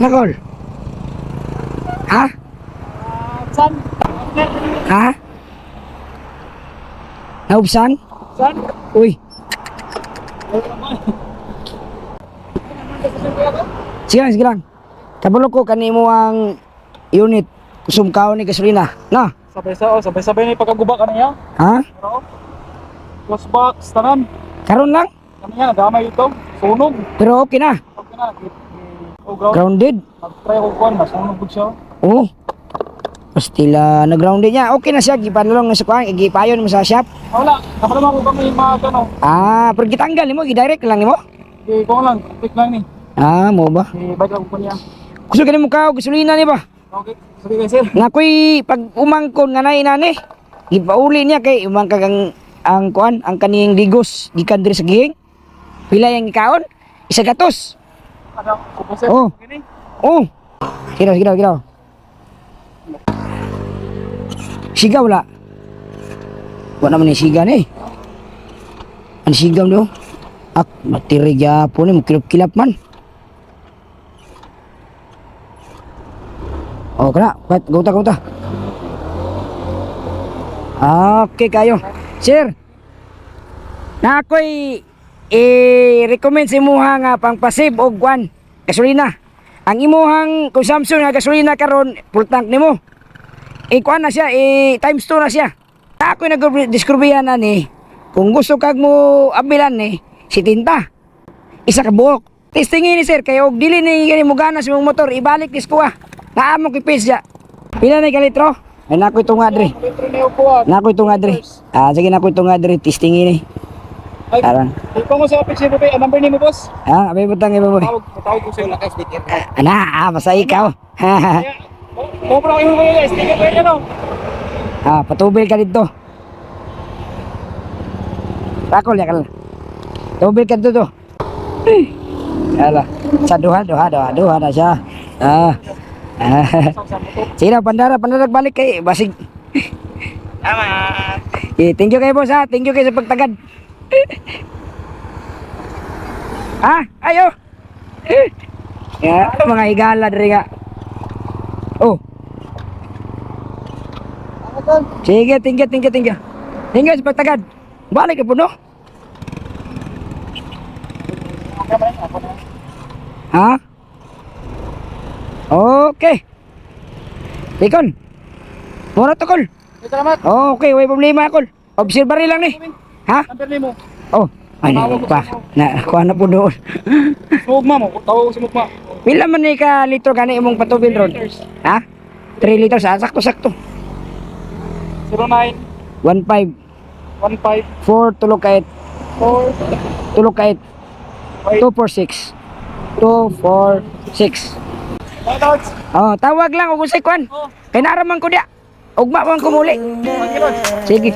Nakol. Ha? San? Ha? Naubsan? San? Uy, sige lang, sige lang. Kabalo ko kanimo ang unit kusum kaon ni gasolina. Na? Sabay sa, oh, sabay-sabay na ipagkaguba ka niya. Ha? Pero, box, tanan. Karon lang? Kanya, nagamay ito. Sunog. Pero okay na. Okay na. Oh, ground. Grounded. Mag-try ako kuhan, nasunog po siya. Oo. Pastila na grounded niya. Okay na siya. Gipanulong na sa kuhan. Gipayon mo sa shop. Wala, nakalama ko kami mga gano. Ah, pero gitanggal ni mo. Gidirect lang ni mo. Di ko lang, quick lang ni. Ah, mo ba? Di bike lang ko niya. Gusto ka ni mo kao. Gasolina ni ba? Okay, sige guys sir. Na ko'y pag umangkon nga nay nani. Gipauli niya kay umang kagang ang kuan ang kaning digos gikan diri sa gihing. Pila yang ikaon? Isa gatos. Ano, kupo sir. Oh. Ni. Oh. Sige sige sige. Sigaw la. Wa naman ni siga ni. Ang sigaw no. Ak matiri gyapon ni mo kilap-kilap man. Oh, kana. Pat, gauta, gauta. Okay kayo. Sir. Na ako'y i-recommend sa imuha nga pangpasib og kwan gasolina. Ang imuhang consumption nga gasolina karon full tank nimo. I kwan na siya, i times 2 na siya. Na ako'y nag-describehan na ni kung gusto kag mo abilan ni si tinta. Isa ka buok. Testingin ni sir kayo og dili ni gani mo ganas imong motor ibalik dis kuha. Naamo kipis ya. Pila na ka litro? Ay nakoy tunga dre. Nakoy tunga dre. Ah sige nakoy tunga dre testingin ni. Ay, mo sa office ni Bebe. Ang number ni mo boss. Ah, abay butang iba mo. Tawag, tawag ko sa'yo. Lakas, sticker. Ana, ah, basta ikaw. Kumpra ko yung mga sticker ko yun, ano? ah, patubil ka dito. Rakol ya kal. Tubil ka dito. Ala, sa duha, duha, duha, duha na siya. Ah. ah. Na, pandara, pandara balik kay basig. Tama. Eh, thank you kay boss ha. Thank you kay sa pagtagad. ah, ayo. Ya, mga higala diri nga. Oh, sige, thank you. Thank you sa pagtagad. Balik ka po, no? Ha? Okay. Tikon. Mura to, Kol. Salamat. Okay, way problema, Kol. Observary lang ni. Ha? Number ni mo. Oh, ay na pa. Na kuha na po doon. Sumugma mo. Tawag ko sumugma. Pila man ni ka litro gani imong patubil ron? Ha? 3 liters, ah, sakto-sakto. 09 15 15 4 tulog kahit 4 tulog kahit 246 246 Shoutouts. Oh, tawag lang og usay kwan. Oh. Kay naraman ko dia. Ugma man ko muli. Sige.